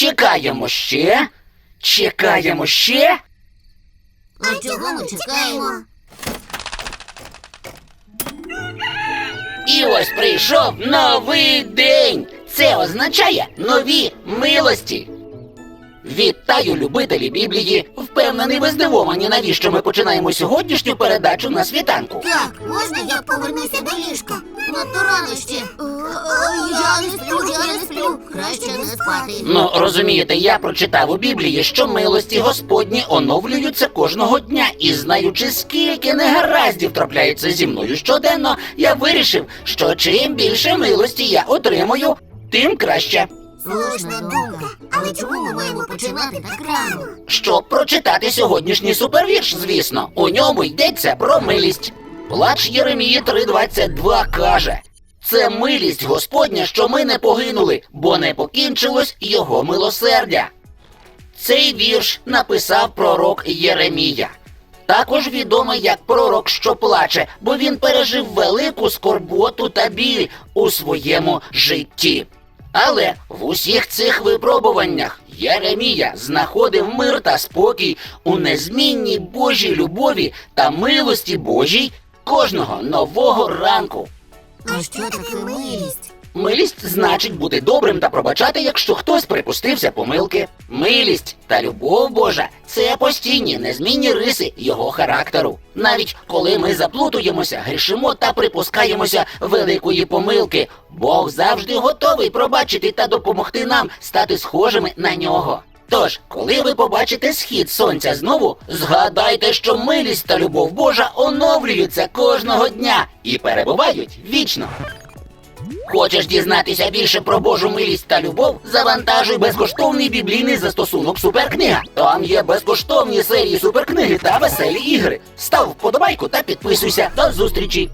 Чекаємо ще. Чекаємо ще. А чого ми чекаємо? І ось прийшов новий день. Це означає нові милості. Вітаю, любителі Біблії. Впевнений, ви здивовані, навіщо ми починаємо сьогоднішню передачу на світанку. Так, можна я повернуся до ліжка? Надто рано ще. Сплю. Краще не спати. Ну, розумієте, я прочитав у Біблії, що милості Господні оновлюються кожного дня, і знаючи, скільки негараздів трапляється зі мною щоденно, я вирішив, що чим більше милості я отримую, тим краще. Слушна думка. Але чому ми маємо починати так рано? Щоб прочитати сьогоднішній супервірш, звісно, у ньому йдеться про милість. Плач Єремії 3.22 каже: Це милість Господня, що ми не погинули, бо не покінчилось його милосердя. Цей вірш написав пророк Єремія. Також відомий як пророк, що плаче, бо він пережив велику скорботу та біль у своєму житті. Але в усіх цих випробуваннях Єремія знаходив мир та спокій у незмінній Божій любові та милості Божій кожного нового ранку. А що таке милість? Милість значить бути добрим та пробачати, якщо хтось припустився помилки. Милість та любов Божа це постійні незмінні риси його характеру. Навіть коли ми заплутуємося, грішимо та припускаємося великої помилки, Бог завжди готовий пробачити та допомогти нам стати схожими на нього. Тож, коли ви побачите схід сонця знову, згадайте, що милість та любов Божа оновлюються кожного дня і перебувають вічно. Хочеш дізнатися більше про Божу милість та любов? Завантажуй безкоштовний біблійний застосунок Суперкнига. Там є безкоштовні серії суперкниги та веселі ігри. Став вподобайку та підписуйся. До зустрічі!